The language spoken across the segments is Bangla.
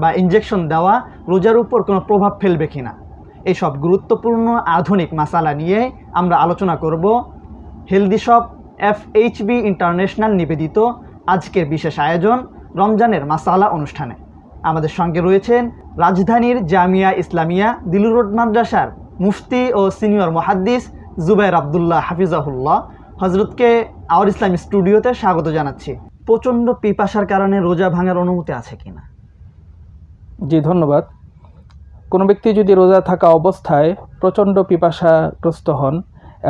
বা ইনজেকশন দেওয়া রোজার উপর কোনো প্রভাব ফেলবে কিনা। এইসব গুরুত্বপূর্ণ আধুনিক মাসালা নিয়ে আমরা আলোচনা করব healthy shop F H B international নিবেদিত আজকের বিশেষ আয়োজন রমজানের মাসালা অনুষ্ঠানে। আমাদের সঙ্গে রয়েছেন রাজধানীর জামিয়া ইসলামিয়া দিলুর রোড মাদ্রাসার মুফতি ও সিনিয়র মহাদ্দিস জুবাইর আবদুল্লাহ হাফিজাহুল্লাহ হজরতকে আওয়ার ইসলাম স্টুডিওতে স্বাগত জানাচ্ছি। প্রচণ্ড পিপাসার কারণে রোজা ভাঙার অনুমতি আছে কিনা? জি, ধন্যবাদ। কোনো ব্যক্তি যদি রোজা থাকা অবস্থায় প্রচণ্ড পিপাসাগ্রস্ত হন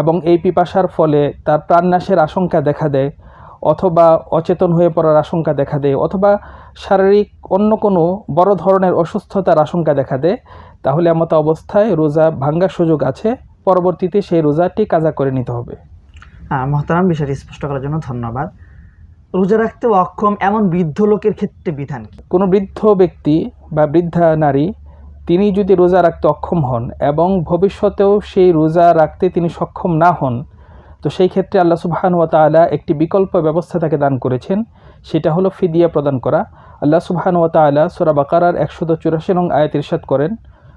এবং এই পিপাসার ফলে তার প্রাণনাশের আশঙ্কা দেখা দেয় অথবা অচেতন হয়ে পড়ার আশঙ্কা দেখা দেয় অথবা শারীরিক অন্য কোনো বড় ধরনের অসুস্থতার আশঙ্কা দেখা দেয়, তাহলে এমতো অবস্থায় রোজা ভাঙ্গার সুযোগ আছে। পরবর্তীতে সেই রোজাটি কাজা করে নিতে হবে। মহতারাম, বিষয়টি স্পষ্ট করার জন্য ধন্যবাদ। রোজা রাখতে অক্ষম এমন বৃদ্ধ লোকের ক্ষেত্রে বিধান কি? কোনো বৃদ্ধ ব্যক্তি বা বৃদ্ধা নারী, তিনি যদি রোজা রাখতে অক্ষম হন এবং ভবিষ্যতেও সেই রোজা রাখতে তিনি সক্ষম না হন, তো সেই ক্ষেত্রে আল্লাহ সুবহান ওয়া তাআলা একটি বিকল্প ব্যবস্থা তাকে দান করেছেন। সেটা হলো ফিদিয়া প্রদান করা। আল্লাহ সুবহান ওয়া তাআলা সূরা বাকারার একশত চুরাশি নং আয়াত ইরশাদ করেন,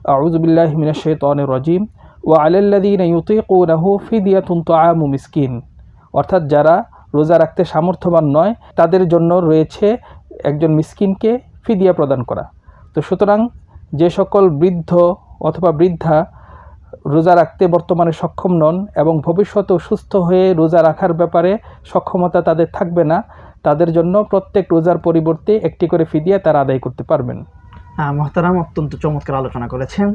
আউযু বিল্লাহি মিনাশ শাইতানির রাজিম। ওয়া আলাল্লাযীনা ইউতীকুনাহু ফিদিয়াতুন তুআমু মিসকিন। অর্থাৎ যারা রোজা রাখতে সামর্থ্যবান নয়, তাদের জন্য রয়েছে একজন মিসকিনকে ফিদিয়া প্রদান করা। তো সুতরাং যে সকল বৃদ্ধ অথবা বৃদ্ধা রোজা রাখতে বর্তমানে সক্ষম নন এবং ভবিষ্যতেও সুস্থ হয়ে রোজা রাখার ব্যাপারে সক্ষমতা তাদের থাকবে না, তাদের জন্য প্রত্যেক রোজার পরিবর্তে একটি করে ফিদিয়া তারা আদায় করতে পারবেন। মহতারাম, অত্যন্ত চমৎকার আলোচনা করেছেন।